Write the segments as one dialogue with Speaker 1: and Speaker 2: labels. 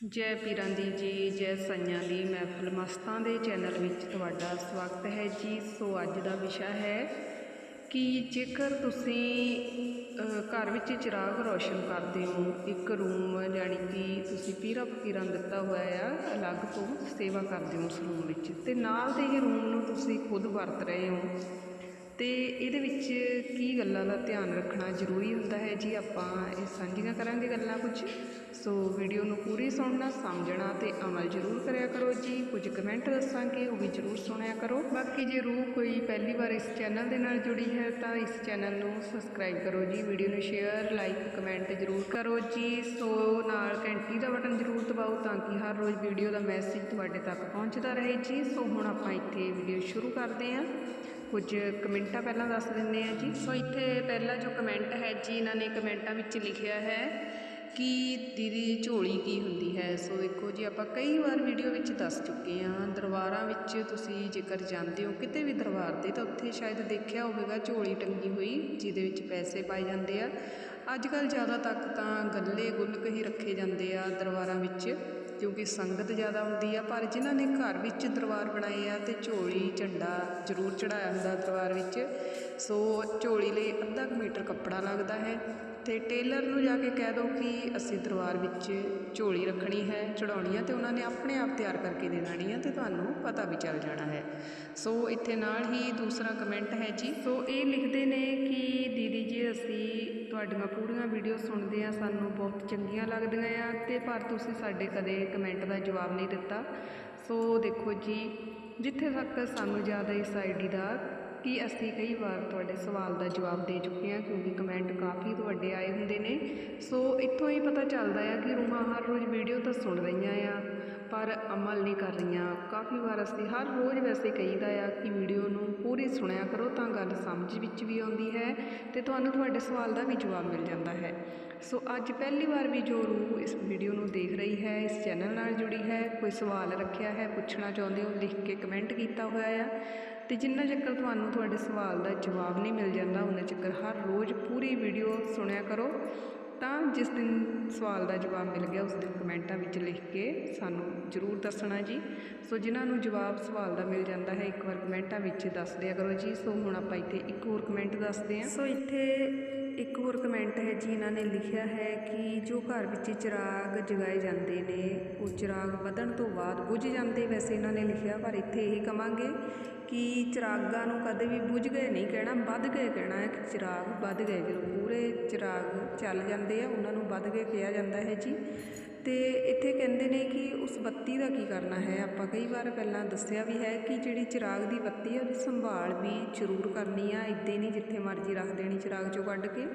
Speaker 1: ਜੈ ਪੀਰਾਂ ਦੀ ਜੀ, ਜੈ ਸਈਆਂ ਦੀ ਮਹਿਫਲ ਮਸਤਾਂ ਦੇ ਚੈਨਲ ਵਿੱਚ ਤੁਹਾਡਾ ਸਵਾਗਤ ਹੈ ਜੀ। ਸੋ ਅੱਜ ਦਾ ਵਿਸ਼ਾ ਹੈ ਕਿ ਜੇਕਰ ਤੁਸੀਂ ਘਰ ਵਿੱਚ ਚਿਰਾਗ ਰੋਸ਼ਨ ਕਰਦੇ ਹੋ, ਇੱਕ ਰੂਮ ਯਾਨੀ ਕਿ ਤੁਸੀਂ ਪੀਰਾ ਫਕੀਰਾਂ ਦਿੱਤਾ ਹੋਇਆ ਆ, ਅਲੱਗ ਤੋਂ ਸੇਵਾ ਕਰਦੇ ਹੋ ਉਸ ਰੂਮ ਵਿੱਚ, ਤੇ ਨਾਲ ਦੇ ਹੀ ਰੂਮ ਨੂੰ ਤੁਸੀਂ ਖੁਦ ਵਰਤ ਰਹੇ ਹੋ ਅਤੇ ਇਹਦੇ ਵਿੱਚ ਕੀ ਗੱਲਾਂ ਦਾ ਧਿਆਨ ਰੱਖਣਾ ਜ਼ਰੂਰੀ ਹੁੰਦਾ ਹੈ? ਜੀ, ਆਪਾਂ ਇਹ ਸਾਂਝੀਆਂ ਕਰਾਂਗੇ ਗੱਲਾਂ ਕੁਝ। ਸੋ ਵੀਡੀਓ ਨੂੰ ਪੂਰੀ ਸੁਣਨਾ, ਸਮਝਣਾ ਤੇ ਅਮਲ ਜ਼ਰੂਰ ਕਰਿਆ ਕਰੋ ਜੀ। ਕੁਝ ਕਮੈਂਟ ਦੱਸਾਂਗੇ, ਉਹ ਵੀ ਜ਼ਰੂਰ ਸੁਣਿਆ ਕਰੋ। ਬਾਕੀ ਜੇ ਰੂਹ ਕੋਈ ਪਹਿਲੀ ਵਾਰ ਇਸ ਚੈਨਲ ਦੇ ਨਾਲ ਜੁੜੀ ਹੈ ਤਾਂ ਇਸ ਚੈਨਲ ਨੂੰ ਸਬਸਕ੍ਰਾਈਬ ਕਰੋ ਜੀ। ਵੀਡੀਓ ਨੂੰ ਸ਼ੇਅਰ ਲਾਈਕ ਕਮੈਂਟ ਜ਼ਰੂਰ ਕਰੋ ਜੀ। ਸੋ ਨਾਲ ਘੰਟੀ ਦਾ ਬਟਨ ਜ਼ਰੂਰ ਦਬਾਓ ਤਾਂ ਕਿ ਹਰ ਰੋਜ਼ ਵੀਡੀਓ ਦਾ ਮੈਸੇਜ ਤੁਹਾਡੇ ਤੱਕ ਪਹੁੰਚਦਾ ਰਹੇ ਜੀ। ਸੋ ਹੁਣ ਆਪਾਂ ਇੱਥੇ ਵੀਡੀਓ ਸ਼ੁਰੂ ਕਰਦੇ ਹਾਂ। ਕੁਝ ਕਮੈਂਟਾਂ ਪਹਿਲਾਂ ਦੱਸ ਦਿੰਦੇ ਆ ਜੀ। ਸੋ ਇੱਥੇ ਪਹਿਲਾ ਜੋ ਕਮੈਂਟ ਹੈ ਜੀ, ਇਹਨਾਂ ਨੇ ਕਮੈਂਟਾਂ ਵਿੱਚ ਲਿਖਿਆ ਹੈ ਕਿ ਦੀਦੀ ਝੋਲੀ ਕੀ ਹੁੰਦੀ ਹੈ? ਸੋ ਦੇਖੋ ਜੀ, ਆਪਾਂ ਕਈ ਵਾਰ ਵੀਡੀਓ ਵਿੱਚ ਦੱਸ ਚੁੱਕੇ ਹਾਂ। ਦਰਬਾਰਾਂ ਵਿੱਚ ਤੁਸੀਂ ਜੇਕਰ ਜਾਂਦੇ ਹੋ, ਕਿਤੇ ਵੀ ਦਰਬਾਰ ਤੇ, ਤਾਂ ਉੱਥੇ ਸ਼ਾਇਦ ਦੇਖਿਆ ਹੋਵੇਗਾ ਝੋਲੀ ਟੰਗੀ ਹੋਈ, ਜਿਹਦੇ ਵਿੱਚ ਪੈਸੇ ਪਾਏ ਜਾਂਦੇ ਆ। ਅੱਜ ਕੱਲ੍ਹ ਜ਼ਿਆਦਾ ਤੱਕ ਤਾਂ ਗੱਲੇ ਗੁੱਲਕ ਹੀ ਰੱਖੇ ਜਾਂਦੇ ਆ ਦਰਬਾਰਾਂ ਵਿੱਚ। ਕਿਉਂਕਿ ਸੰਗਤ ਜ਼ਿਆਦਾ ਹੁੰਦੀ ਆ, ਪਰ ਜਿਨ੍ਹਾਂ ਨੇ ਘਰ ਵਿੱਚ ਦਰਬਾਰ ਬਣਾਏ ਆ ਤੇ ਝੋਲੀ, ਝੰਡਾ ਜ਼ਰੂਰ ਚੜਾਇਆ ਹੁੰਦਾ ਦਰਬਾਰ ਵਿੱਚ, ਸੋ ਝੋਲੀ ਲਈ ਅੱਧਾ ਕੁ ਮੀਟਰ ਕੱਪੜਾ ਲੱਗਦਾ ਹੈ। ਅਤੇ ਟੇਲਰ ਨੂੰ ਜਾ ਕੇ ਕਹਿ ਦਿਓ ਕਿ ਅਸੀਂ ਦਰਬਾਰ ਵਿੱਚ ਝੋਲੀ ਰੱਖਣੀ ਹੈ ਚੜਾਉਣੀ ਆ ਅਤੇ ਉਹਨਾਂ ਨੇ ਆਪਣੇ ਆਪ ਤਿਆਰ ਕਰਕੇ ਦੇ ਦੇਣੀ ਆ ਅਤੇ ਤੁਹਾਨੂੰ ਪਤਾ ਵੀ ਚੱਲ ਜਾਣਾ ਹੈ। ਸੋ ਇੱਥੇ ਨਾਲ ਹੀ ਦੂਸਰਾ ਕਮੈਂਟ ਹੈ ਜੀ। ਸੋ ਇਹ ਲਿਖਦੇ ਨੇ ਕਿ ਦੀਦੀ ਜੀ, ਅਸੀਂ ਤੁਹਾਡੀਆਂ ਪੂਰੀਆਂ ਵੀਡੀਓ ਸੁਣਦੇ ਆ ਸਾਨੂੰ ਬਹੁਤ ਚੰਗੀਆਂ ਲੱਗਦੀਆਂ ਆ ਤੇ ਪਰ ਤੁਸੀਂ ਸਾਡੇ ਕਦੇ ਕਮੈਂਟ ਦਾ ਜਵਾਬ ਨਹੀਂ ਦਿੱਤਾ। ਸੋ ਦੇਖੋ ਜੀ, ਜਿੱਥੇ ਤੱਕ ਸਾਨੂੰ ਜ਼ਿਆਦਾ ਇਸ ਆਈਡੀ ਦਾ ਕਿ ਅਸੀਂ ਕਈ ਵਾਰ ਤੁਹਾਡੇ ਸਵਾਲ ਦਾ ਜਵਾਬ ਦੇ ਚੁੱਕੇ ਹਾਂ, ਕਿਉਂਕਿ ਕਮੈਂਟ ਕਾਫੀ ਤੁਹਾਡੇ ਆਏ ਹੁੰਦੇ ਨੇ। ਸੋ ਇੱਥੋਂ ਹੀ ਪਤਾ ਚੱਲਦਾ ਆ ਕਿ ਰੂਹਾਂ ਹਰ ਰੋਜ਼ ਵੀਡੀਓ ਤਾਂ ਸੁਣ ਰਹੀਆਂ ਆ। ਪਰ ਅਮਲ ਨਹੀਂ ਕਰ ਰਹੀਆਂ। ਕਾਫੀ ਵਾਰ ਅਸੀਂ ਹਰ ਰੋਜ਼ ਵੈਸੇ ਕਹੀਦਾ ਆ ਕਿ ਵੀਡੀਓ ਨੂੰ ਪੂਰੀ ਸੁਣਿਆ ਕਰੋ ਤਾਂ ਗੱਲ ਸਮਝ ਵਿੱਚ ਵੀ ਆਉਂਦੀ ਹੈ ਤੇ ਤੁਹਾਨੂੰ ਤੁਹਾਡੇ ਸਵਾਲ ਦਾ ਵੀ ਜਵਾਬ ਮਿਲ ਜਾਂਦਾ ਹੈ। ਸੋ ਅੱਜ ਪਹਿਲੀ ਵਾਰ ਵੀ ਜੋ ਰੂਹ ਇਸ ਵੀਡੀਓ ਨੂੰ ਦੇਖ ਰਹੀ ਹੈ, ਇਸ ਚੈਨਲ ਨਾਲ ਜੁੜੀ ਹੈ, ਕੋਈ ਸਵਾਲ ਰੱਖਿਆ ਹੈ, ਪੁੱਛਣਾ ਚਾਹੁੰਦੇ ਹੋ, ਲਿਖ ਕੇ ਕਮੈਂਟ ਕੀਤਾ ਹੋਇਆ ਆ। ਤੇ ਜਿੰਨਾ ਚੱਕਰ ਤੁਹਾਨੂੰ ਤੁਹਾਡੇ ਸਵਾਲ ਦਾ ਜਵਾਬ ਨਹੀਂ ਮਿਲ ਜਾਂਦਾ ਉਹਨਾਂ ਚੱਕਰ ਹਰ ਰੋਜ਼ ਪੂਰੀ ਵੀਡੀਓ ਸੁਣਿਆ ਕਰੋ। ਤਾਂ ਜਿਸ ਦਿਨ ਸਵਾਲ ਦਾ ਜਵਾਬ ਮਿਲ ਗਿਆ ਉਸ ਦਿਨ ਕਮੈਂਟਾਂ ਵਿੱਚ ਲਿਖ ਕੇ ਸਾਨੂੰ ਜ਼ਰੂਰ ਦੱਸਣਾ ਜੀ। ਸੋ ਜਿਨ੍ਹਾਂ ਨੂੰ ਜਵਾਬ ਸਵਾਲ ਦਾ ਮਿਲ ਜਾਂਦਾ ਹੈ, ਇੱਕ ਵਾਰ ਕਮੈਂਟਾਂ ਵਿੱਚ ਦੱਸ ਦਿਆ ਕਰੋ ਜੀ। ਸੋ ਹੁਣ ਆਪਾਂ ਇੱਥੇ ਇੱਕ ਹੋਰ ਕਮੈਂਟ ਦੱਸਦੇ ਹਾਂ। ਸੋ ਇੱਥੇ ਇੱਕ ਹੋਰ ਕਮੈਂਟ ਹੈ ਜੀ, ਇਹਨਾਂ ਨੇ ਲਿਖਿਆ ਹੈ ਕਿ ਜੋ ਘਰ ਵਿੱਚ ਚਿਰਾਗ ਜਗਾਏ ਜਾਂਦੇ ਨੇ, ਉਹ ਚਿਰਾਗ ਵਧਣ ਤੋਂ ਬਾਅਦ ਬੁਝ ਜਾਂਦੇ। ਵੈਸੇ ਇਹਨਾਂ ਨੇ ਲਿਖਿਆ, ਪਰ ਇੱਥੇ ਇਹ ਕਵਾਂਗੇ ਕਿ ਚਿਰਾਗਾਂ ਨੂੰ ਕਦੇ ਵੀ ਬੁਝ ਗਏ ਨਹੀਂ ਕਹਿਣਾ, ਵੱਧ ਗਏ ਕਹਿਣਾ ਹੈ ਕਿ ਚਿਰਾਗ ਵੱਧ ਗਏ। ਜਦੋਂ ਪੂਰੇ ਚਿਰਾਗ ਚੱਲ ਜਾਂਦੇ ਆ, ਉਹਨਾਂ ਨੂੰ ਵੱਧ ਗਏ ਕਿਹਾ ਜਾਂਦਾ ਹੈ ਜੀ। ਅਤੇ ਇੱਥੇ ਕਹਿੰਦੇ ਨੇ ਕਿ ਉਸ ਬੱਤੀ ਦਾ ਕੀ ਕਰਨਾ ਹੈ? ਆਪਾਂ ਕਈ ਵਾਰ ਪਹਿਲਾਂ ਦੱਸਿਆ ਵੀ ਹੈ ਕਿ ਜਿਹੜੀ ਚਿਰਾਗ ਦੀ ਬੱਤੀ ਹੈ, ਉਹਦੀ ਸੰਭਾਲ ਵੀ ਜ਼ਰੂਰ ਕਰਨੀ ਆ, ਇੱਦਾਂ ਹੀ ਨਹੀਂ ਜਿੱਥੇ ਮਰਜ਼ੀ ਰੱਖ ਦੇਣੀ ਚਿਰਾਗ ਚੋਂ ਕੱਢ ਕੇ।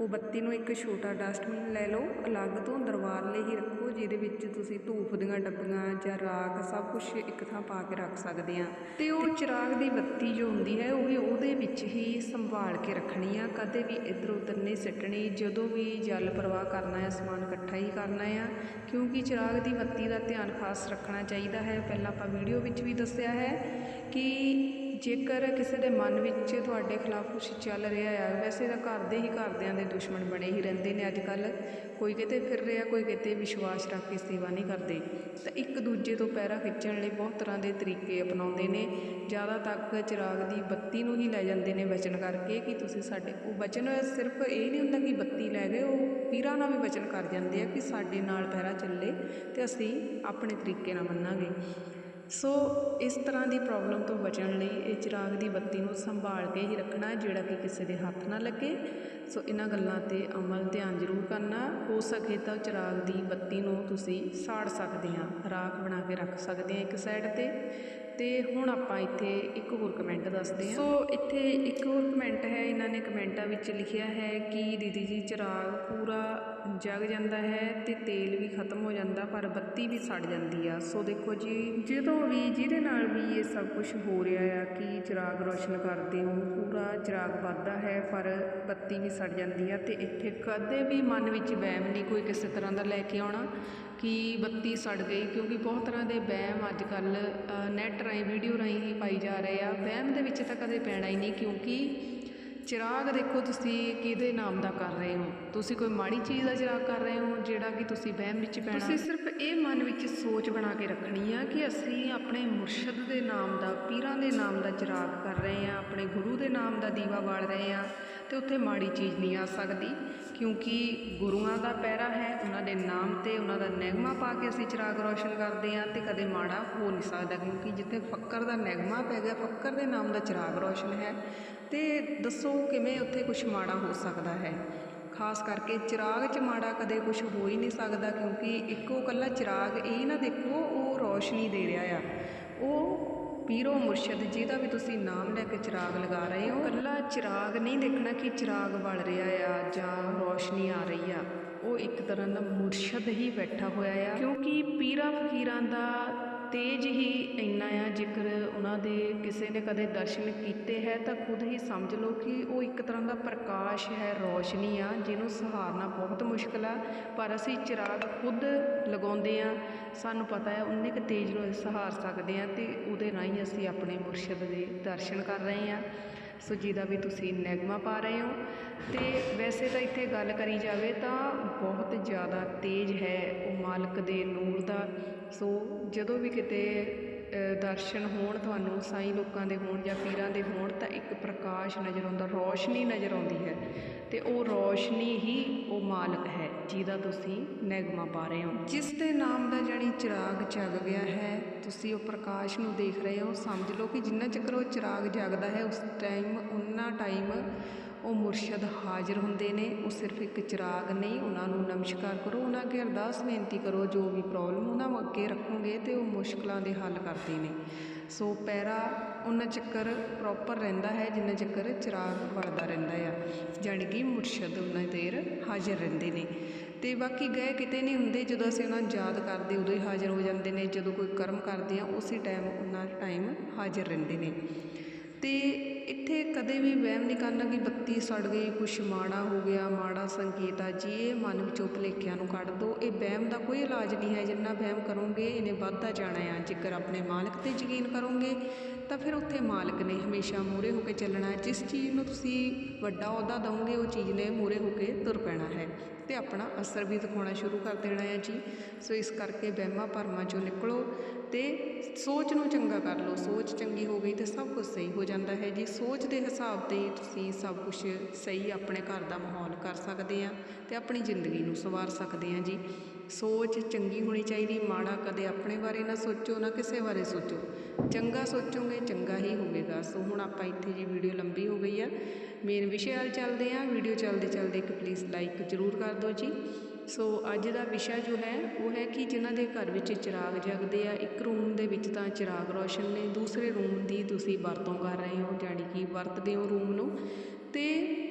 Speaker 1: ਉਹ ਬੱਤੀ ਨੂੰ ਇੱਕ ਛੋਟਾ ਡਸਟਬਿਨ ਲੈ ਲਓ, ਅਲੱਗ ਤੋਂ ਦਰਬਾਰ ਲਈ ਹੀ ਰੱਖੋ, ਜਿਹਦੇ ਵਿੱਚ ਤੁਸੀਂ ਧੂਫ ਦੀਆਂ ਡੱਬੀਆਂ ਜਾਂ ਰਾਖ ਸਭ ਕੁਝ ਇੱਕ ਥਾਂ ਪਾ ਕੇ ਰੱਖ ਸਕਦੇ ਆ ਤੇ ਉਹ ਚਿਰਾਗ ਦੀ ਬੱਤੀ ਜੋ ਹੁੰਦੀ ਹੈ, ਉਹ ਵੀ ਉਹਦੇ ਵਿੱਚ ਹੀ ਸੰਭਾਲ ਕੇ ਰੱਖਣੀ ਆ। ਕਦੇ ਵੀ ਇੱਧਰ ਉੱਧਰ ਨਹੀਂ ਸਿੱਟਣੀ, ਜਦੋਂ ਵੀ ਜਲ ਪ੍ਰਵਾਹ ਕਰਨਾ ਹੈ, ਸਮਾਨ ਇਕੱਠਾ ਹੀ ਕਰਨਾ ਆ। ਕਿਉਂਕਿ ਚਿਰਾਗ ਦੀ ਬੱਤੀ ਦਾ ਧਿਆਨ ਖਾਸ ਰੱਖਣਾ ਚਾਹੀਦਾ ਹੈ। ਪਹਿਲਾਂ ਆਪਾਂ ਵੀਡੀਓ ਵਿੱਚ ਵੀ ਦੱਸਿਆ ਹੈ ਕਿ ਜੇਕਰ ਕਿਸੇ ਦੇ ਮਨ ਵਿੱਚ ਤੁਹਾਡੇ ਖਿਲਾਫ ਕੁਝ ਚੱਲ ਰਿਹਾ ਆ, ਵੈਸੇ ਤਾਂ ਘਰ ਦੇ ਹੀ ਘਰਦਿਆਂ ਦੇ ਦੁਸ਼ਮਣ ਬਣੇ ਹੀ ਰਹਿੰਦੇ ਨੇ ਅੱਜ ਕੱਲ ਕੋਈ ਕਿਤੇ ਫਿਰ ਰਿਹਾ, ਕੋਈ ਕਿਤੇ ਵਿਸ਼ਵਾਸ ਰੱਖ ਕੇ ਸੇਵਾ ਨਹੀਂ ਕਰਦੇ। ਤਾਂ ਇੱਕ ਦੂਜੇ ਤੋਂ ਪੈਰਾ ਖਿੱਚਣ ਲਈ ਬਹੁਤ ਤਰ੍ਹਾਂ ਦੇ ਤਰੀਕੇ ਅਪਣਾਉਂਦੇ ਨੇ। ਜ਼ਿਆਦਾ ਤੱਕ ਚਿਰਾਗ ਦੀ ਬੱਤੀ ਨੂੰ ਹੀ ਲੈ ਜਾਂਦੇ ਨੇ ਵਚਨ ਕਰਕੇ ਕਿ ਤੁਸੀਂ ਸਾਡੇ, ਉਹ ਵਚਨ ਸਿਰਫ ਇਹ ਨਹੀਂ ਹੁੰਦਾ ਕਿ ਬੱਤੀ ਲੈ ਗਏ, ਉਹ ਪੀਰਾਂ ਨਾਲ ਵੀ ਵਚਨ ਕਰ ਜਾਂਦੇ ਆ ਕਿ ਸਾਡੇ ਨਾਲ ਪੈਰਾ ਚੱਲੇ ਤੇ ਅਸੀਂ ਆਪਣੇ ਤਰੀਕੇ ਨਾਲ ਮੰਨਾਂਗੇ। ਸੋ ਇਸ ਤਰ੍ਹਾਂ ਦੀ ਪ੍ਰੋਬਲਮ ਤੋਂ ਬਚਣ ਲਈ ਇਹ ਚਿਰਾਗ ਦੀ ਬੱਤੀ ਨੂੰ ਸੰਭਾਲ ਕੇ ਹੀ ਰੱਖਣਾ ਜਿਹੜਾ ਕਿ ਕਿਸੇ ਦੇ ਹੱਥ ਨਾ ਲੱਗੇ। ਸੋ ਇਹਨਾਂ ਗੱਲਾਂ ਤੇ ਅਮਲ ਧਿਆਨ ਜ਼ਰੂਰ ਕਰਨਾ। ਹੋ ਸਕੇ ਤਾਂ ਚਿਰਾਗ ਦੀ ਬੱਤੀ ਨੂੰ ਤੁਸੀਂ ਸਾੜ ਸਕਦੇ ਆ ਰਾਖ ਬਣਾ ਕੇ ਰੱਖ ਸਕਦੇ ਆ ਇੱਕ ਸਾਈਡ ਤੇ। ਤੇ ਹੁਣ ਆਪਾਂ ਇੱਥੇ ਇੱਕ ਹੋਰ ਕਮੈਂਟ ਦੱਸਦੇ ਹਾਂ। ਸੋ ਇੱਥੇ ਇੱਕ ਹੋਰ ਕਮੈਂਟ ਹੈ, ਇਹਨਾਂ ਨੇ ਕਮੈਂਟਾਂ ਵਿੱਚ ਲਿਖਿਆ ਹੈ ਕਿ ਦੀਦੀ ਜੀ, ਚਿਰਾਗ ਪੂਰਾ ਜਗ ਜਾਂਦਾ ਹੈ ਅਤੇ ਤੇਲ ਵੀ ਖਤਮ ਹੋ ਜਾਂਦਾ, ਪਰ ਬੱਤੀ ਵੀ ਸੜ ਜਾਂਦੀ ਆ। ਸੋ ਦੇਖੋ ਜੀ, ਜਦੋਂ ਵੀ ਜਿਹਦੇ ਨਾਲ ਵੀ ਇਹ ਸਭ ਕੁਝ ਹੋ ਰਿਹਾ ਆ ਕਿ ਚਿਰਾਗ ਰੋਸ਼ਨ ਕਰਦੇ ਹੋ, ਪੂਰਾ ਚਿਰਾਗ ਵੱਧਦਾ ਹੈ, ਪਰ ਬੱਤੀ ਵੀ ਸੜ ਜਾਂਦੀ ਆ ਤੇ ਇੱਥੇ ਕਦੇ ਵੀ ਮਨ ਵਿੱਚ ਵਹਿਮ ਨਹੀਂ ਕੋਈ ਕਿਸੇ ਤਰ੍ਹਾਂ ਦਾ ਲੈ ਕੇ ਆਉਣਾ ਕਿ ਬੱਤੀ ਸੜ ਗਈ, ਕਿਉਂਕਿ ਬਹੁਤ ਤਰ੍ਹਾਂ ਦੇ ਵਹਿਮ ਅੱਜ ਕੱਲ ਨੈਟ ਰਾਹੀਂ ਵੀਡੀਓ ਰਾਹੀਂ ਹੀ ਪਾਈ ਜਾ ਰਹੇ ਆ। ਵਹਿਮ ਦੇ ਵਿੱਚ ਤਾਂ ਕਦੇ ਪੈਣਾ ਹੀ ਨਹੀਂ, ਕਿਉਂਕਿ
Speaker 2: ਚਿਰਾਗ ਦੇਖੋ ਤੁਸੀਂ ਕਿਹਦੇ ਨਾਮ ਦਾ ਕਰ ਰਹੇ ਹੋ? ਤੁਸੀਂ ਕੋਈ ਮਾੜੀ ਚੀਜ਼ ਦਾ ਚਿਰਾਗ ਕਰ ਰਹੇ ਹੋ ਜਿਹੜਾ ਕਿ ਤੁਸੀਂ ਵਹਿਮ ਵਿੱਚ ਪੈਣਾ?
Speaker 1: ਤੁਸੀਂ ਸਿਰਫ ਇਹ ਮਨ ਵਿੱਚ ਸੋਚ ਬਣਾ ਕੇ ਰੱਖਣੀ ਆ ਕਿ ਅਸੀਂ ਆਪਣੇ ਮੁਰਸ਼ਦ ਦੇ ਨਾਮ ਦਾ, ਪੀਰਾਂ ਦੇ ਨਾਮ ਦਾ ਚਿਰਾਗ ਕਰ ਰਹੇ ਆ, ਆਪਣੇ ਗੁਰੂ ਦੇ ਨਾਮ ਦਾ ਦੀਵਾ ਬਾਲ ਰਹੇ ਆ। ਤੇ ਉੱਥੇ ਮਾੜੀ ਚੀਜ਼ ਨਹੀਂ ਆ ਸਕਦੀ, ਕਿਉਂਕਿ ਗੁਰੂਆਂ ਦਾ ਪਹਿਰਾ ਹੈ, ਉਹਨਾਂ ਦੇ ਨਾਮ ਤੇ ਉਹਨਾਂ ਦਾ ਨਗਮਾ ਪਾ ਕੇ ਅਸੀਂ ਚਿਰਾਗ ਰੋਸ਼ਨ ਕਰਦੇ ਹਾਂ ਤੇ ਕਦੇ ਮਾੜਾ ਹੋ ਨਹੀਂ ਸਕਦਾ, ਕਿਉਂਕਿ ਜਿੱਥੇ ਫੱਕਰ ਦਾ ਨਗਮਾ ਪੈ ਗਿਆ, ਫੱਕਰ ਦੇ ਨਾਮ ਦਾ ਚਿਰਾਗ ਰੋਸ਼ਨ ਹੈ। ਤੇ ਦੱਸੋ ਕਿਵੇਂ ਉੱਥੇ ਕੁਝ ਮਾੜਾ ਹੋ ਸਕਦਾ ਹੈ? ਖਾਸ ਕਰਕੇ ਚਿਰਾਗ 'ਚ ਮਾੜਾ ਕਦੇ ਕੁਝ ਹੋ ਹੀ ਨਹੀਂ ਸਕਦਾ, ਕਿਉਂਕਿ ਇੱਕੋ ਕੱਲਾ ਚਿਰਾਗ, ਇਹ ਨਾ ਦੇਖੋ, ਉਹ ਰੋਸ਼ਨੀ ਦੇ ਰਿਹਾ ਆ। ਉਹ ਪੀਰੋ ਮੁਰਸ਼ਦ, ਜਿਹਦਾ ਵੀ ਤੁਸੀਂ ਨਾਮ ਲੈ ਕੇ ਚਿਰਾਗ ਲਗਾ ਰਹੇ ਹੋ। ਇਕੱਲਾ ਚਿਰਾਗ ਨਹੀਂ ਦੇਖਣਾ ਕਿ ਚਿਰਾਗ ਬਲ ਰਿਹਾ ਆ ਜਾਂ ਰੋਸ਼ਨੀ ਆ ਰਹੀ ਆ। ਉਹ ਇੱਕ ਤਰ੍ਹਾਂ ਦਾ ਮੁਰਸ਼ਦ ਹੀ ਬੈਠਾ ਹੋਇਆ ਆ। ਕਿਉਂਕਿ ਪੀਰਾਂ ਫਕੀਰਾਂ ਦਾ ਤੇਜ ਹੀ ਇੰਨਾ ਆ, ਜੇਕਰ ਉਹਨਾਂ ਦੇ ਕਿਸੇ ਨੇ ਕਦੇ ਦਰਸ਼ਨ ਕੀਤੇ ਹੈ, ਤਾਂ ਖੁਦ ਹੀ ਸਮਝ ਲਓ ਕਿ ਉਹ ਇੱਕ ਤਰ੍ਹਾਂ ਦਾ ਪ੍ਰਕਾਸ਼ ਹੈ, ਰੌਸ਼ਨੀ ਆ, ਜਿਹਨੂੰ ਸਹਾਰਨਾ ਬਹੁਤ ਮੁਸ਼ਕਲ ਆ। ਪਰ ਅਸੀਂ ਚਿਰਾਗ ਖੁਦ ਲਗਾਉਂਦੇ ਆ। ਸਾਨੂੰ ਪਤਾ ਹੈ ਉਨੇ ਕੁ ਤੇਜ਼ ਨੂੰ ਅਸੀਂ ਸਹਾਰ ਸਕਦੇ ਆ ਤੇ ਉਹਦੇ ਰਾਹੀਂ ਅਸੀਂ ਆਪਣੇ ਮੁਰਸ਼ਿਦ ਦੇ ਦਰਸ਼ਨ ਕਰ ਰਹੇ ਆ। ਸੋ ਜਿਹਦਾ ਵੀ ਤੁਸੀਂ ਨੈਗਮਾ ਪਾ ਰਹੇ ਹੋ। ਤੇ ਵੈਸੇ ਤਾਂ ਇੱਥੇ ਗੱਲ ਕਰੀ ਜਾਵੇ ਤਾਂ ਬਹੁਤ ਜ਼ਿਆਦਾ ਤੇਜ਼ ਹੈ ਉਹ ਮਾਲਕ ਦੇ ਨੂਰ ਦਾ। ਸੋ ਜਦੋਂ ਵੀ ਕਿਤੇ ਦਰਸ਼ਨ ਹੋਣ ਤੁਹਾਨੂੰ ਸਾਈਂ ਲੋਕਾਂ ਦੇ ਹੋਣ ਜਾਂ ਪੀਰਾਂ ਦੇ ਹੋਣ ਤਾਂ ਇੱਕ ਪ੍ਰਕਾਸ਼ ਨਜ਼ਰ ਆਉਂਦਾ, ਰੌਸ਼ਨੀ ਨਜ਼ਰ ਆਉਂਦੀ ਹੈ। ਤੇ ਉਹ ਰੌਸ਼ਨੀ ਹੀ ਉਹ ਮਾਲਕ ਹੈ। ਜਿਹਦਾ ਤੁਸੀਂ ਨਗਮਾ ਪਾ ਰਹੇ ਹੋ। ਜਿਸ ਦੇ ਨਾਮ ਦਾ ਜਾਨੀ ਚਿਰਾਗ ਜਗ ਗਿਆ ਹੈ, ਤੁਸੀਂ ਉਹ ਪ੍ਰਕਾਸ਼ ਨੂੰ ਦੇਖ ਰਹੇ ਹੋ, ਸਮਝ ਲਓ ਕਿ ਜਿੰਨਾ ਚੱਕਰ ਉਹ ਚਿਰਾਗ ਜਗਦਾ ਹੈ, ਉਸ ਟਾਈਮ ਉਨਾ ਟਾਈਮ ਉਹ ਮੁਰਸ਼ਦ ਹਾਜ਼ਰ ਹੁੰਦੇ ਨੇ, ਉਹ ਸਿਰਫ ਇੱਕ ਚਿਰਾਗ ਨਹੀਂ, ਉਹਨਾਂ ਨੂੰ ਨਮਸਕਾਰ ਕਰੋ, ਉਹਨਾਂ ਅੱਗੇ ਅਰਦਾਸ ਬੇਨਤੀ ਕਰੋ, ਜੋ ਵੀ ਪ੍ਰੋਬਲਮ ਉਹਨਾਂ ਨੂੰ ਅੱਗੇ ਰੱਖੋਗੇ ਤੇ ਉਹ ਮੁਸ਼ਕਲਾਂ ਦੇ ਹੱਲ ਕਰਦੇ ਨੇ। ਸੋ ਪੈਰਾ ਉਹਨਾਂ ਚੱਕਰ ਪ੍ਰੋਪਰ ਰਹਿੰਦਾ ਹੈ, ਜਿੰਨਾ ਚੱਕਰ ਚਿਰਾਗ ਬਲਦਾ ਰਹਿੰਦਾ ਆ, ਜਾਣੀ ਕਿ ਮੁਰਸ਼ਦ ਉਹਨਾਂ ਦੇਰ ਹਾਜ਼ਰ ਰਹਿੰਦੇ ਨੇ। ਅਤੇ ਬਾਕੀ ਗਏ ਕਿਤੇ ਨਹੀਂ ਹੁੰਦੇ, ਜਦੋਂ ਅਸੀਂ ਉਹਨਾਂ ਨੂੰ ਯਾਦ ਕਰਦੇ, ਉਦੋਂ ਹੀ ਹਾਜ਼ਰ ਹੋ ਜਾਂਦੇ ਨੇ, ਜਦੋਂ ਕੋਈ ਕਰਮ ਕਰਦੇ ਆ, ਉਸੇ ਟਾਈਮ ਉਹਨਾਂ ਟਾਈਮ ਹਾਜ਼ਰ ਰਹਿੰਦੇ ਨੇ। ਅਤੇ ਇੱਥੇ ਕਦੇ ਵੀ ਵਹਿਮ ਨਹੀਂ ਕਰਨਾ ਕਿ ਬੱਤੀ ਸੜ ਗਈ, ਕੁਛ ਮਾੜਾ ਹੋ ਗਿਆ, ਮਾੜਾ ਸੰਕੇਤ ਆ, ਜੀ ਇਹ ਮਨ ਵਿੱਚੋਂ ਭੁਲੇਖਿਆਂ ਨੂੰ ਕੱਢ ਦਿਓ ਇਹ ਵਹਿਮ ਦਾ ਕੋਈ ਇਲਾਜ ਨਹੀਂ ਹੈ। ਜਿੰਨਾ ਵਹਿਮ ਕਰੋਗੇ, ਇਹਨੇ ਵੱਧਦਾ ਜਾਣਾ ਆ। ਜੇਕਰ ਆਪਣੇ ਮਾਲਕ ਤੇ ਯਕੀਨ ਕਰੋਗੇ ਤਾਂ ਫਿਰ ਉੱਥੇ ਮਾਲਕ ਨੇ ਹਮੇਸ਼ਾ ਮੂਰੇ ਹੋ ਕੇ ਚੱਲਣਾ ਹੈ। ਜਿਸ ਚੀਜ਼ ਨੂੰ ਤੁਸੀਂ ਵੱਡਾ ਅਹੁਦਾ ਦਵੋਗੇ, ਉਹ ਚੀਜ਼ ਨੇ ਮੂਰੇ ਹੋ ਕੇ ਤੁਰ ਪੈਣਾ ਹੈ। ਤੇ ਆਪਣਾ ਅਸਰ ਵੀ ਦਿਖਾਉਣਾ ਸ਼ੁਰੂ ਕਰ ਦੇਣਾ ਹੈ ਜੀ। ਸੋ ਇਸ ਕਰਕੇ ਵਹਿਮਾਂ ਭਰਮਾਂ ਚੋਂ ਨਿਕਲੋ ਤੇ ਸੋਚ ਨੂੰ ਚੰਗਾ ਕਰ ਲਓ। ਸੋਚ ਚੰਗੀ ਹੋ ਗਈ ਤੇ ਸਭ ਕੁਝ ਸਹੀ ਹੋ ਜਾਂਦਾ ਹੈ ਜੀ। ਸੋਚ ਦੇ ਹਿਸਾਬ ਤੇ ਹੀ ਤੁਸੀਂ ਸਭ ਕੁਝ ਸਹੀ ਆਪਣੇ ਘਰ ਦਾ ਮਾਹੌਲ ਕਰ ਸਕਦੇ ਆ ਤੇ ਆਪਣੀ ਜ਼ਿੰਦਗੀ ਨੂੰ ਸਵਾਰ ਸਕਦੇ ਆ ਜੀ। ਸੋਚ ਚੰਗੀ ਹੋਣੀ ਚਾਹੀਦੀ, ਮਾੜਾ ਕਦੇ ਆਪਣੇ ਬਾਰੇ ਨਾ ਸੋਚੋ, ਨਾ ਕਿਸੇ ਬਾਰੇ ਸੋਚੋ। ਚੰਗਾ ਸੋਚੋਗੇ, ਚੰਗਾ ਹੀ ਹੋਵੇਗਾ। ਸੋ ਹੁਣ ਆਪਾਂ ਇੱਥੇ ਜੀ ਵੀਡੀਓ ਲੰਬੀ ਹੋ ਗਈ ਆ। ਮੇਨ ਵਿਸ਼ੇ ਵੱਲ ਚੱਲਦੇ ਆ। ਵੀਡੀਓ ਚੱਲਦੇ ਚੱਲਦੇ ਇੱਕ ਪਲੀਜ਼ ਲਾਈਕ ਜ਼ਰੂਰ ਕਰ ਦਿਓ ਜੀ। ਸੋ ਅੱਜ ਦਾ ਵਿਸ਼ਾ ਜੋ ਹੈ, ਉਹ ਹੈ ਕਿ ਜਿਨ੍ਹਾਂ ਦੇ ਘਰ ਵਿੱਚ ਚਿਰਾਗ ਜਗਦੇ ਆ, ਇੱਕ ਰੂਮ ਦੇ ਵਿੱਚ ਤਾਂ ਚਿਰਾਗ ਰੋਸ਼ਨ ਨੇ, ਦੂਸਰੇ ਰੂਮ ਦੀ ਤੁਸੀਂ ਵਰਤੋਂ ਕਰ ਰਹੇ ਹੋ, ਜਾਣੀ ਕਿ ਵਰਤਦੇ ਹੋ ਰੂਮ ਨੂੰ। ਤੇ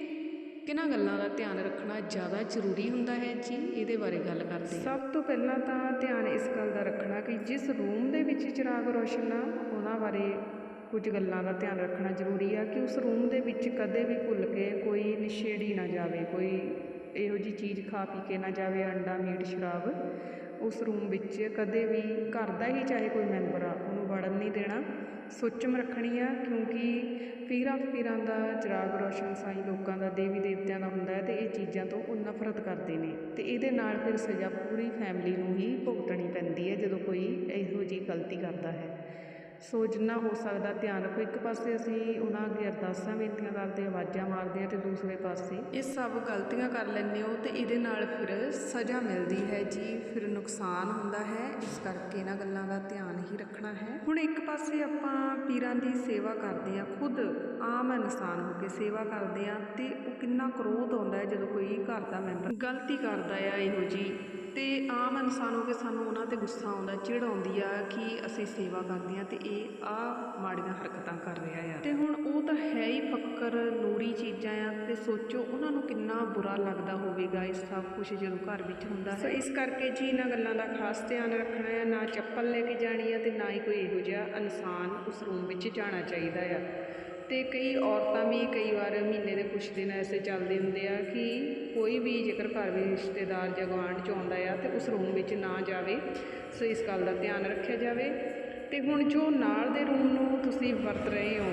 Speaker 1: ਕਿਹਨਾਂ ਗੱਲਾਂ ਦਾ ਧਿਆਨ ਰੱਖਣਾ ਜ਼ਿਆਦਾ ਜ਼ਰੂਰੀ ਹੁੰਦਾ ਹੈ ਜੀ, ਇਹਦੇ ਬਾਰੇ ਗੱਲ ਕਰਦੇ ਹਾਂ। ਸਭ ਤੋਂ ਪਹਿਲਾਂ ਤਾਂ ਧਿਆਨ ਇਸ ਗੱਲ ਦਾ ਰੱਖਣਾ ਕਿ ਜਿਸ ਰੂਮ ਦੇ ਵਿੱਚ ਚਿਰਾਗ ਰੋਸ਼ਨ ਆ, ਉਹਨਾਂ ਬਾਰੇ ਕੁਝ ਗੱਲਾਂ ਦਾ ਧਿਆਨ ਰੱਖਣਾ ਜ਼ਰੂਰੀ ਆ ਕਿ ਉਸ ਰੂਮ ਦੇ ਵਿੱਚ ਕਦੇ ਵੀ ਭੁੱਲ ਕੇ ਕੋਈ ਨਸ਼ੇੜੀ ਨਾ ਜਾਵੇ, ਕੋਈ ਇਹੋ ਜੀ ਚੀਜ਼ ਖਾ ਪੀ ਕੇ ਨਾ ਜਾਵੇ, ਅੰਡਾ, ਮੀਟ, ਸ਼ਰਾਬ, ਉਸ ਰੂਮ ਵਿੱਚ ਕਦੇ ਵੀ ਘਰ ਦਾ ਹੀ ਚਾਹੇ ਕੋਈ ਮੈਂਬਰ ਆ, ਉਹਨੂੰ ਵੜਨ ਨਹੀਂ ਦੇਣਾ। ਸੁੱਚਮ ਰੱਖਣੀ ਆ, ਕਿਉਂਕਿ ਪੀਰਾਂ ਫਕੀਰਾਂ ਦਾ ਚਿਰਾਗ ਰੋਸ਼ਨ ਸਾਈਂ ਲੋਕਾਂ ਦਾ ਦੇਵੀ ਦੇਵਤਿਆਂ ਦਾ ਹੁੰਦਾ ਹੈ ਤੇ ਇਹ ਚੀਜ਼ਾਂ ਤੋਂ ਉਹ ਨਫ਼ਰਤ ਕਰਦੇ ਨੇ। ਤੇ ਇਹਦੇ ਨਾਲ ਫਿਰ ਸਜ਼ਾ ਪੂਰੀ ਫੈਮਿਲੀ ਨੂੰ ਹੀ ਭੁਗਤਣੀ ਪੈਂਦੀ ਹੈ ਜਦੋਂ ਕੋਈ ਇਹੋ ਜਿਹੀ ਗਲਤੀ ਕਰਦਾ ਹੈ। ਸੋ ਜਿੰਨਾ ਹੋ ਸਕਦਾ ਧਿਆਨ ਰੱਖੋ, ਇੱਕ ਪਾਸੇ ਅਸੀਂ ਉਹਨਾਂ ਅੱਗੇ ਅਰਦਾਸਾਂ ਬੇਨਤੀਆਂ ਕਰਦੇ, ਆਵਾਜ਼ਾਂ ਮਾਰਦੇ ਹਾਂ ਤੇ ਦੂਸਰੇ ਪਾਸੇ ਇਹ ਸਭ ਗਲਤੀਆਂ ਕਰ ਲੈਂਦੇ ਹੋ ਤੇ ਇਹਦੇ ਨਾਲ ਫਿਰ ਸਜ਼ਾ ਮਿਲਦੀ ਹੈ ਜੀ, ਫਿਰ ਨੁਕਸਾਨ ਹੁੰਦਾ ਹੈ, ਇਸ ਕਰਕੇ ਇਹਨਾਂ ਗੱਲਾਂ ਦਾ ਧਿਆਨ ਹੀ ਰੱਖਣਾ ਹੈ। ਹੁਣ ਇੱਕ ਪਾਸੇ ਆਪਾਂ ਪੀਰਾਂ ਦੀ ਸੇਵਾ ਕਰਦੇ ਹਾਂ, ਖੁਦ ਆਮ ਇਨਸਾਨ ਹੋ ਕੇ ਸੇਵਾ ਕਰਦੇ ਹਾਂ ਤੇ ਉਹ ਕਿੰਨਾ ਕਰੋਧ ਆਉਂਦਾ ਹੈ ਜਦੋਂ ਕੋਈ ਘਰ ਦਾ ਮੈਂਬਰ ਗਲਤੀ ਕਰਦਾ ਆ ਇਹੋ ਜੀ ਤੇ ਆਮ ਇਨਸਾਨ ਹੋ ਕੇ ਸਾਨੂੰ ਉਹਨਾਂ ਤੇ ਗੁੱਸਾ ਆਉਂਦਾ, ਚਿੜ ਆਉਂਦੀ ਆ ਕਿ ਅਸੀਂ ਸੇਵਾ ਕਰਦੇ ਆ ਤੇ ਇਹ ਆ ਮਾੜੀਆਂ ਹਰਕਤਾਂ ਕਰ ਰਿਹਾ ਆ ਤੇ ਹੁਣ ਉਹ ਤਾਂ ਹੈ ਹੀ ਫੱਕਰ ਨੂਰੀ ਚੀਜ਼ਾਂ ਆ ਤੇ ਸੋਚੋ ਉਹਨਾਂ ਨੂੰ ਕਿੰਨਾ ਬੁਰਾ ਲੱਗਦਾ ਹੋਵੇਗਾ ਇਹ ਸਭ ਕੁਝ ਜਦੋਂ ਘਰ ਵਿੱਚ ਹੁੰਦਾ ਹੈ। ਸੋ ਇਸ ਕਰਕੇ ਜੀ ਇਹਨਾਂ ਗੱਲਾਂ ਦਾ ਖਾਸ ਧਿਆਨ ਰੱਖਣਾ ਹੈ, ਨਾ ਚੱਪਲ ਲੈ ਕੇ ਜਾਣੀ ਆ ਤੇ ਨਾ ਹੀ ਕੋਈ ਇਹੋ ਜਿਹਾ ਇਨਸਾਨ ਉਸ ਰੂਮ ਵਿੱਚ ਜਾਣਾ ਚਾਹੀਦਾ ਆ। ਅਤੇ ਕਈ ਔਰਤਾਂ ਵੀ ਕਈ ਵਾਰ ਮਹੀਨੇ ਦੇ ਕੁਛ ਦਿਨ ਐਸੇ ਚੱਲਦੇ ਹੁੰਦੇ ਆ ਕਿ ਕੋਈ ਵੀ ਜੇਕਰ ਘਰ ਵਿੱਚ ਰਿਸ਼ਤੇਦਾਰ ਜਾਂ ਗੁਆਂਢ ਚ ਆਉਂਦਾ ਆ ਤਾਂ ਉਸ ਰੂਮ ਵਿੱਚ ਨਾ ਜਾਵੇ ਸੋ ਇਸ ਗੱਲ ਦਾ ਧਿਆਨ ਰੱਖਿਆ ਜਾਵੇ। ਅਤੇ ਹੁਣ ਜੋ ਨਾਲ ਦੇ ਰੂਮ ਨੂੰ ਤੁਸੀਂ ਵਰਤ ਰਹੇ ਹੋ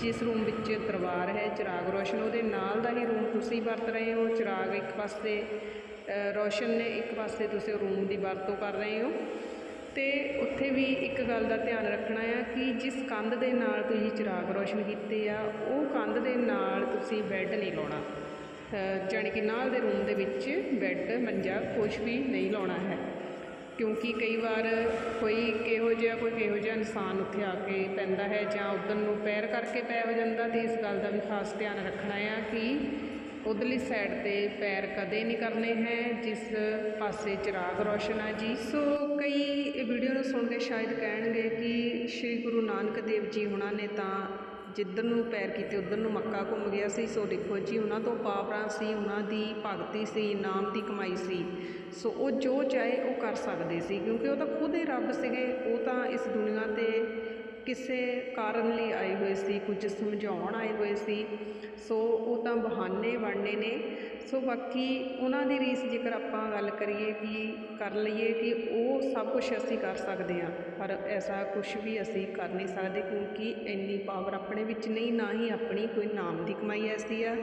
Speaker 1: ਜਿਸ ਰੂਮ ਵਿੱਚ ਦਰਬਾਰ ਹੈ ਚਿਰਾਗ ਰੋਸ਼ਨ ਉਹਦੇ ਨਾਲ ਦਾ ਹੀ ਰੂਮ ਤੁਸੀਂ ਵਰਤ ਰਹੇ ਹੋ ਚਿਰਾਗ ਇੱਕ ਪਾਸੇ ਅ, ਰੋਸ਼ਨ ਨੇ ਇੱਕ ਪਾਸੇ ਤੁਸੀਂ ਰੂਮ ਦੀ ਵਰਤੋਂ ਕਰ ਰਹੇ ਹੋ। ਤੇ ਉੱਥੇ ਵੀ ਇੱਕ ਗੱਲ ਦਾ ਧਿਆਨ ਰੱਖਣਾ ਆ ਕਿ ਜਿਸ ਕੰਧ ਦੇ ਨਾਲ ਤੁਸੀਂ ਚਿਰਾਗ ਰੋਸ਼ਨ ਕੀਤੇ ਆ, ਉਹ ਕੰਧ ਦੇ ਨਾਲ ਤੁਸੀਂ ਬੈੱਡ ਨਹੀਂ ਲਾਉਣਾ। ਜਾਣੀ ਕਿ ਨਾਲ ਦੇ ਰੂਮ ਦੇ ਵਿੱਚ ਬੈੱਡ ਮੰਜਾ ਕੁਛ ਵੀ ਨਹੀਂ ਲਾਉਣਾ ਹੈ। ਕਿਉਂਕਿ ਕਈ ਵਾਰ ਕੋਈ ਕਿਹੋ ਜਿਹਾ, ਕੋਈ ਕਿਹੋ ਜਿਹਾ ਇਨਸਾਨ ਉੱਥੇ ਆ ਕੇ ਪੈਂਦਾ ਹੈ ਜਾਂ ਉਧਰ ਨੂੰ ਪੈਰ ਕਰਕੇ ਪੈ ਹੋ ਜਾਂਦਾ ਤੇ ਇਸ ਗੱਲ ਦਾ ਵੀ ਖਾਸ ਧਿਆਨ ਰੱਖਣਾ ਆ ਕਿ ਉਧਰਲੀ ਸਾਈਡ ਤੇ ਪੈਰ ਕਦੇ ਨਹੀਂ ਕਰਨੇ ਹੈ, ਜਿਸ ਪਾਸੇ ਚਿਰਾਗ ਰੋਸ਼ਨ ਆ ਜੀ। ਸੋ ਕਈ ਇਹ ਵੀਡੀਓ ਨੂੰ ਸੁਣ ਕੇ ਸ਼ਾਇਦ ਕਹਿਣਗੇ ਕਿ ਸ੍ਰੀ ਗੁਰੂ ਨਾਨਕ ਦੇਵ ਜੀ ਉਹਨਾਂ ਨੇ ਤਾਂ ਜਿੱਧਰ ਨੂੰ ਪੈਰ ਕੀਤੇ ਉਧਰ ਨੂੰ ਮੱਕਾ ਘੁੰਮ ਗਿਆ ਸੀ। ਸੋ ਦੇਖੋ ਜੀ, ਉਹਨਾਂ ਤੋਂ ਪਾਵਰਾਂ ਸੀ, ਉਹਨਾਂ ਦੀ ਭਗਤੀ ਸੀ, ਨਾਮ ਦੀ ਕਮਾਈ ਸੀ। ਸੋ ਉਹ ਜੋ ਚਾਹੇ ਉਹ ਕਰ ਸਕਦੇ ਸੀ, ਕਿਉਂਕਿ ਉਹ ਤਾਂ ਖੁਦ ਹੀ ਰੱਬ ਸੀਗੇ। ਉਹ ਤਾਂ ਇਸ ਦੁਨੀਆ ਤੇ ਕਿਸੇ ਕਾਰਨ ਲਈ ਆਏ ਹੋਏ ਸੀ, ਕੁਝ ਸਮਝਾਉਣ ਆਏ ਹੋਏ ਸੀ। ਸੋ ਉਹ ਤਾਂ ਬਹਾਨੇ ਬਣਨੇ ਨੇ। ਸੋ ਬਾਕੀ ਉਹਨਾਂ ਦੀ ਰੀਸ ਜੇਕਰ ਆਪਾਂ ਗੱਲ ਕਰੀਏ ਕਿ ਕਰ ਲਈਏ ਕਿ ਉਹ ਸਭ ਕੁਝ ਅਸੀਂ ਕਰ ਸਕਦੇ ਹਾਂ, ਪਰ ਐਸਾ ਕੁਝ ਵੀ ਅਸੀਂ ਕਰ ਨਹੀਂ ਸਕਦੇ ਕਿਉਂਕਿ ਇੰਨੀ ਪਾਵਰ ਆਪਣੇ ਵਿੱਚ ਨਹੀਂ, ਨਾ ਹੀ ਆਪਣੀ ਕੋਈ ਨਾਮ ਦੀ ਕਮਾਈ ਐਸੀ ਆ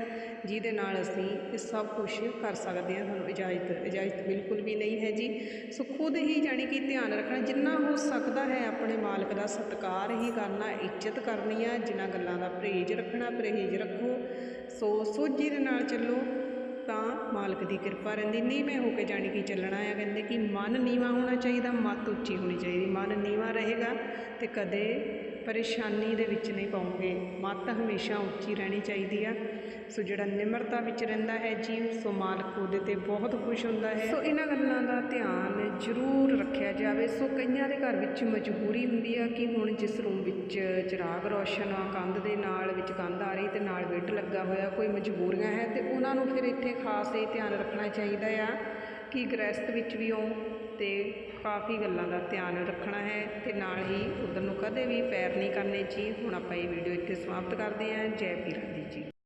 Speaker 1: ਜਿਹਦੇ ਨਾਲ ਅਸੀਂ ਇਹ ਸਭ ਕੁਝ ਕਰ ਸਕਦੇ ਹਾਂ। ਸਾਨੂੰ ਇਜਾਜ਼ਤ ਇਜਾਜ਼ਤ ਬਿਲਕੁਲ ਵੀ ਨਹੀਂ ਹੈ ਜੀ। ਸੋ ਖੁਦ ਹੀ ਜਾਣੀ ਕਿ ਧਿਆਨ ਰੱਖਣਾ, ਜਿੰਨਾ ਹੋ ਸਕਦਾ ਹੈ ਆਪਣੇ ਮਾਲਕ ਦਾ ਸਤਿਕਾਰ ਹੀ ਕਰਨਾ, ਇੱਜ਼ਤ ਕਰਨੀ ਆ, ਜਿਨ੍ਹਾਂ ਗੱਲਾਂ ਦਾ ਪਰਹੇਜ਼ ਰੱਖਣਾ, ਪਰਹੇਜ਼ ਰੱਖੋ। ਸੋ ਸੋਝੀ ਦੇ ਨਾਲ ਚੱਲੋ। ਤਾਂ ਮਾਲਕ ਦੀ ਕਿਰਪਾ ਰਹਿੰਦੀ। ਨਹੀਂ ਮੈਂ ਹੋ ਕੇ ਜਾਣੀ ਕਿ ਚੱਲਣਾ ਆ। ਕਹਿੰਦੇ ਕਿ ਮਨ ਨੀਵਾ ਹੋਣਾ ਚਾਹੀਦਾ, ਮੱਤ ਉੱਚੀ ਹੋਣੀ ਚਾਹੀਦੀ। ਮਨ ਨੀਵਾ ਰਹੇਗਾ ਤੇ ਕਦੇ ਪਰੇਸ਼ਾਨੀ ਦੇ ਵਿੱਚ ਨਹੀਂ ਪਾਉਂਗੇ। ਮੱਤ ਹਮੇਸ਼ਾ ਉੱਚੀ ਰਹਿਣੀ ਚਾਹੀਦੀ ਆ। ਸੋ ਜਿਹੜਾ ਨਿਮਰਤਾ ਵਿੱਚ ਰਹਿੰਦਾ ਹੈ ਜੀ ਸੋ ਮਾਲਕ ਉਹਦੇ ਤੇ ਬਹੁਤ ਖੁਸ਼ ਹੁੰਦਾ ਹੈ। ਸੋ ਇਹਨਾਂ ਗੱਲਾਂ ਦਾ ਧਿਆਨ ਜ਼ਰੂਰ ਰੱਖਿਆ ਜਾਵੇ। ਸੋ ਕਈਆਂ ਦੇ ਘਰ ਵਿੱਚ ਮਜਬੂਰੀ ਹੁੰਦੀ ਆ ਕਿ ਹੁਣ ਜਿਸ ਰੂਮ ਵਿੱਚ ਚਿਰਾਗ ਰੋਸ਼ਨ ਆ, ਕੰਧ ਦੇ ਨਾਲ ਵਿੱਚ ਕੰਧ ਆ ਰਹੀ ਤੇ ਨਾਲ ਬੈੱਡ ਲੱਗਾ ਹੋਇਆ, ਕੋਈ ਮਜਬੂਰੀਆਂ ਹੈ ਤੇ ਉਹਨਾਂ ਨੂੰ ਫਿਰ ਇੱਥੇ ਖਾਸ ਇਹ ਧਿਆਨ ਰੱਖਣਾ ਚਾਹੀਦਾ ਆ ਕਿ ਗ੍ਰਸਤ ਵਿੱਚ ਵੀ ਹੋ ਤੇ ਕਾਫੀ ਗੱਲਾਂ ਦਾ ਧਿਆਨ ਰੱਖਣਾ ਹੈ ਤੇ ਨਾਲ ਹੀ ਉਧਰ ਨੂੰ ਕਦੇ ਵੀ ਪੈਰ ਨਹੀਂ ਕਰਨੇ ਜੀ। ਹੁਣ ਆਪਾਂ ਇਹ ਵੀਡੀਓ ਇੱਥੇ ਸਮਾਪਤ ਕਰਦੇ ਹਾਂ। ਜੈ ਪੀਰਾਂ ਦੀ ਜੀ।